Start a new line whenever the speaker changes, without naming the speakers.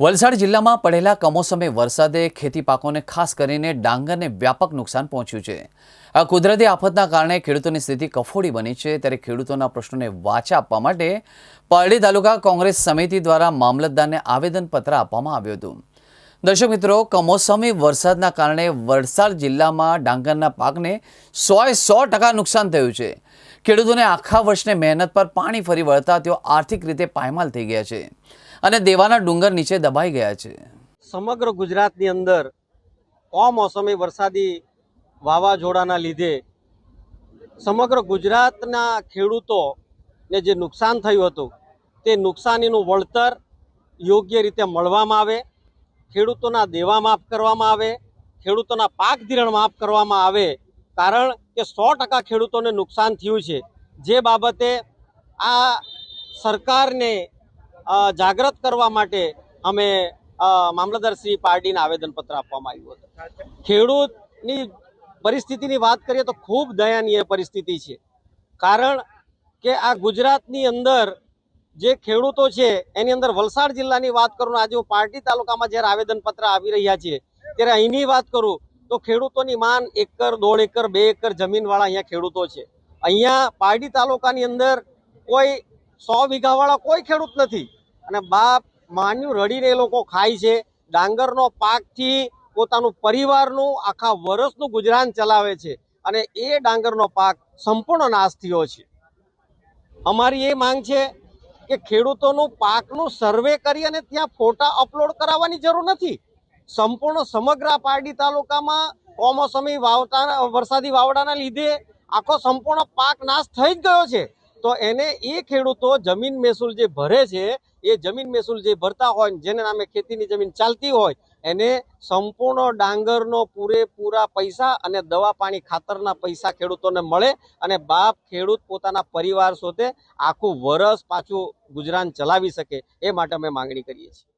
વલસાડ જિલ્લામાં પડેલા કમોસમે વરસાદે ખેતી પાકોને ખાસ કરીને ડાંગરને વ્યાપક નુકસાન પહોંચ્યું છે. આ કુદરતી આફતના કારણે ખેડૂતોની સ્થિતિ કફોડી બની છે. ત્યારે ખેડૂતોના પ્રશ્નોને વાચા આપવા માટે પારડી તાલુકા કોંગ્રેસ સમિતિ દ્વારા મામલતદારને આવેદનપત્ર આપવામાં આવ્યું હતું. દર્શક મિત્રો, કમોસમી વરસાદના કારણે વલસાડ જિલ્લામાં ડાંગરના પાકને સોએ સો ટકા નુકસાન થયું છે. ખેડૂતોને આખા વર્ષને મહેનત પર પાણી ફરી વળતા તેઓ આર્થિક રીતે પાયમાલ થઈ ગયા છે. અને દેવાના ડુંગર નીચે દબાઈ ગયા છે.
સમગ્ર ગુજરાતની અંદર કમોસમી વરસાદી વાવાઝોડાના લીધે સમગ્ર ગુજરાતના ખેડૂતોને જે નુકસાન થયું હતું, તે નુકસાનીનું વળતર યોગ્ય રીતે મળવામાં આવે, ખેડૂતોના દેવા માફ કરવામાં આવે, ખેડૂતોના પાક ધિરણ માફ કરવામાં આવે, કારણ કે સો ટકા ખેડૂતોને નુકસાન થયું છે. જે બાબતે આ સરકારને જાગૃત કરવા માટે અમે અ, મામલતદાર શ્રી પાર્ટીને આવેદનપત્ર આપવામાં આવ્યું હતું. ખેડૂતની પરિસ્થિતિની વાત કરીએ તો ખૂબ દયાનીય પરિસ્થિતિ છે. કારણ કે આ ગુજરાતની અંદર જે ખેડૂતો છે એની અંદર વલસાડ જિલ્લાની વાત કરું આજે હું પાર્ટી તાલુકામાં જ્યારે આવેદનપત્ર આવી રહ્યા છે ત્યારે અહીંની વાત કરું તો ખેડૂતોની માન એકર દોઢ એકર બે એકર જમીનવાળા અહીંયા ખેડૂતો છે. અહીંયા પારડી તાલુકાની અંદર કોઈ સો વીઘાવાળા કોઈ ખેડૂત નથી. અને બાપ માન્યું રડીને એ લોકો ખાય છે. ડાંગરનો પાકથી પોતાનું પરિવારનું આખા વર્ષનું ગુજરાન ચલાવે છે. અને એ ડાંગરનો પાક સંપૂર્ણ નાશ થયો છે. અમારી એ માંગ છે કે ખેડૂતોનું પાકનું સર્વે કરી અને ત્યાં ફોટા અપલોડ કરાવવાની જરૂર નથી. સંપૂર્ણ સમગ્ર પારડી તાલુકામાં કોમોસમી વાવટા વરસાદી વાવડાના લીધે આખો સંપૂર્ણ પાક નાશ થઈ જ ગયો છે. તો એને એ ખેડૂતો જમીન મહેસૂલ જે ભરે છે, એ જમીન મહેસૂલ જે ભરતા હોય જેને નામે ખેતીની જમીન ચાલતી હોય, એને સંપૂર્ણ ડાંગરનો પૂરેપૂરા પૈસા અને દવા પાણી ખાતરના પૈસા ખેડૂતોને મળે અને બાપ ખેડૂત પોતાના પરિવાર સાથે આખું વરસ પાછું ગુજરાન ચલાવી શકે, એ માટે અમે માંગણી કરીએ છીએ.